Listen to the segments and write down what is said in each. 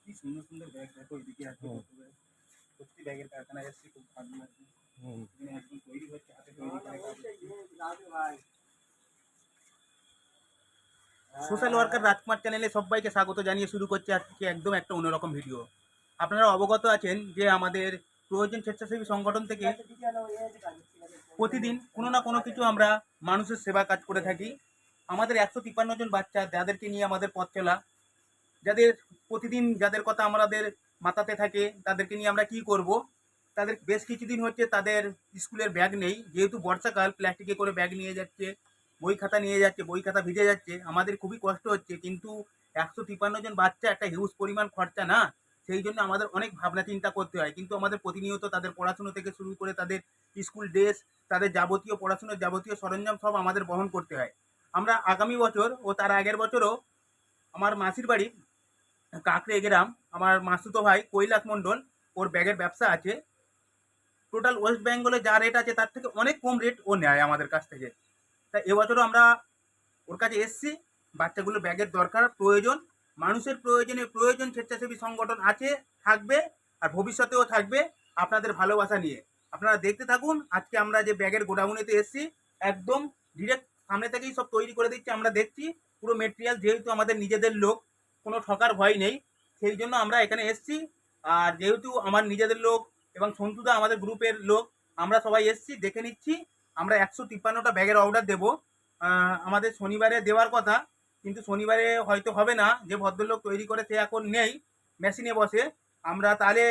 কি সুন্দর সুন্দর ব্যাগ দেখো এদিকে আছে সত্যি ব্যাগের কারখানা এসছে খুব ভালো লাগছে। একদম তৈরি হচ্ছে হাতে তৈরি করে সোশ্যাল ওয়ার্কার রাজকুমার চ্যানেলে সবাইকে স্বাগত জানিয়ে শুরু করছে আজকে একদম একটা অন্যরকম ভিডিও আপনারা অবগত আছেন যে আমাদের প্রয়োজন স্বেচ্ছাসেবী সংগঠন থেকে প্রতিদিন কোনো না কোনো কিছু আমরা মানুষের সেবা কাজ করে থাকি। আমাদের একশো তিপ্পান্ন জন বাচ্চা যাদেরকে নিয়ে আমাদের পথ চলা, যাদের প্রতিদিন যাদের কথা আমাদের মাথাতে থাকে, তাদেরকে নিয়ে আমরা কি করব? তাদের বেশ কিছুদিন হচ্ছে তাদের স্কুলের ব্যাগ নেই, যেহেতু বর্ষাকাল, প্লাস্টিকে করে ব্যাগ নিয়ে যাচ্ছে, বই খাতা নিয়ে যাচ্ছে, বই খাতা ভিজে যাচ্ছে, আমাদের খুবই কষ্ট হচ্ছে, কিন্তু একশো তিপ্পান্ন জন বাচ্চা একটা হিউজ পরিমাণ খরচা না। সেই জন্য আমাদের অনেক ভাবনা চিন্তা করতে হয়। কিন্তু আমাদের প্রতিনিয়ত তাদের পড়াশুনো থেকে শুরু করে তাদের স্কুল ড্রেস, তাদের যাবতীয় পড়াশুনোর যাবতীয় সরঞ্জাম সব আমাদের বহন করতে হয়। আমরা আগামী বছর ও তার আগের বছরও আমার মাসির বাড়ি, কাকড়ে গ্রাম, আমার মাসুতো ভাই কৈলাস মণ্ডল, ওর ব্যাগের ব্যবসা আছে। টোটাল ওয়েস্ট বেঙ্গলে যা রেট আছে তার থেকে অনেক কম রেট ও নেয় আমাদের কাছ থেকে। তা এবছরও আমরা ওর কাছে এসছি। বাচ্চাগুলো ব্যাগের দরকার প্রয়োজন। মানুষের প্রয়োজনে প্রয়োজন স্বেচ্ছাসেবী সংগঠন আছে, থাকবে আর ভবিষ্যতেও থাকবে আপনাদের ভালোবাসা নিয়ে। আপনারা দেখতে থাকুন, আজকে আমরা যে ব্যাগের গোডাউনেতে এসছি, একদম ডিরেক্ট সামনে থেকেই সব তৈরি করে দিচ্ছি, আমরা দেখছি পুরো মেটেরিয়াল যেহেতু আমাদের নিজেদের লোক, কোনো ঠকার ভয় নেই, সেই জন্য আমরা এখানে এসছি। আর যেহেতু আমার নিজেদের লোক এবং সন্তুদা আমাদের গ্রুপের লোক, আমরা সবাই এসছি, দেখে নিচ্ছি। আমরা একশো তিপ্পান্নটা ব্যাগের অর্ডার দেবো। আমাদের শনিবারে দেওয়ার কথা কিন্তু শনিবারে হয়তো হবে না, যে ভদ্রলোক তৈরি করে সে এখন নেই, মেশিনে বসে। আমরা তাহলে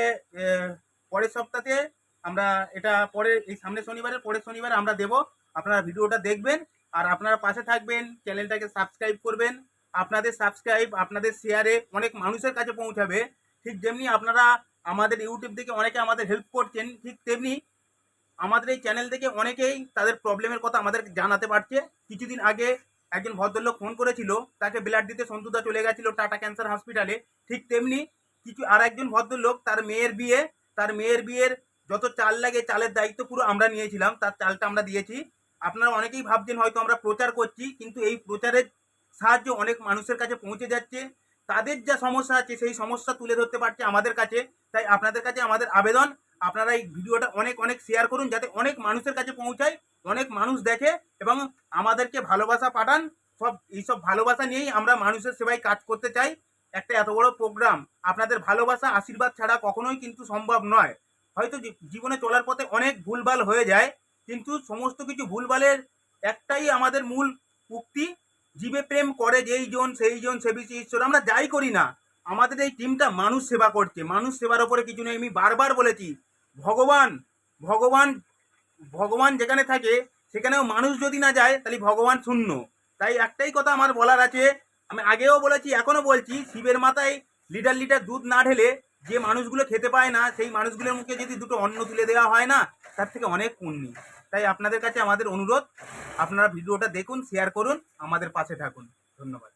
পরের সপ্তাহে আমরা এটা পরে, এই সামনের শনিবারের পরের শনিবারে আমরা দেব। আপনারা ভিডিওটা দেখবেন, আর আপনারা পাশে থাকবেন, চ্যানেলটাকে সাবস্ক্রাইব করবেন। আপনাদের সাবস্ক্রাইব, আপনাদের শেয়ারে অনেক মানুষের কাছে পৌঁছাবে। ঠিক যেমনি আপনারা আমাদের ইউটিউব থেকে অনেকে আমাদের হেল্প করছেন, ঠিক তেমনি আমাদের এই চ্যানেল থেকে অনেকেই তাদের প্রবলেমের কথা আমাদের জানাতে পারছে। কিছুদিন আগে একজন ভদ্রলোক ফোন করেছিল, তাকে ব্লাড দিতে সন্তুদা চলে গেছিল টাটা ক্যান্সার হসপিটালে ঠিক তেমনি কিছু আর একজন ভদ্রলোক, তার মেয়ের বিয়ে, তার মেয়ের বিয়ের যত চাল লাগে চালের দায়িত্ব পুরো আমরা নিয়েছিলাম, তার চালটা আমরা দিয়েছি। আপনারা অনেকেই ভাবছেন হয়তো আমরা প্রচার করছি, কিন্তু এই প্রচারের সাহায্যে অনেক মানুষের কাছে পৌঁছে যাচ্ছে। তাদের যা সমস্যা আছে, সেই সমস্যা তুলে ধরতে পারছে আমাদের কাছে। তাই আপনাদের কাছে আমাদের আবেদন, আপনারা এই ভিডিওটা অনেক অনেক শেয়ার করুন, যাতে অনেক মানুষের কাছে পৌঁছায়। অনেক মানুষ দেখে এবং আমাদেরকে ভালোবাসা পাঠান। সব, এইসব ভালোবাসা নিয়েই আমরা মানুষের সেবায় কাজ করতে চাই। একটা এত বড় প্রোগ্রাম আপনাদের ভালোবাসা, আশীর্বাদ ছাড়া কখনোই কিন্তু সম্ভব নয়। হয়তো জীবনে চলার পথে অনেক ভুলভাল হয়ে যায়, কিন্তু সমস্ত কিছু ভুলভালের একটাই আমাদের মূল উক্তি, জীবে প্রেম করে যেই জন, সেই জন সেবিছে ঈশ্বর। আমরা যাই করি না। আমাদের এই টিমটা মানুষ সেবা করছে। মানুষ সেবার ওপরে কিছু নেই। আমি বারবার বলেছি, ভগবান ভগবান ভগবান যেখানে থাকে, সেখানেও মানুষ যদি না যায়, তাহলে ভগবান শূন্য। তাই একটাই কথা আমার বলার আছে, আমি আগেও বলেছি এখনও বলছি, শিবের মাথায় লিটার লিটার দুধ না ঢেলে যে মানুষগুলো খেতে পায় না, সেই মানুষগুলোর মুখে যদি দুটো অন্ন তুলে দেওয়া হয় না, তার থেকে অনেক পুণ্যি। তাই আপনাদের কাছে আমাদের অনুরোধ, আপনারা ভিডিওটা দেখুন শেয়ার করুন, আমাদের পাশে থাকুন। ধন্যবাদ।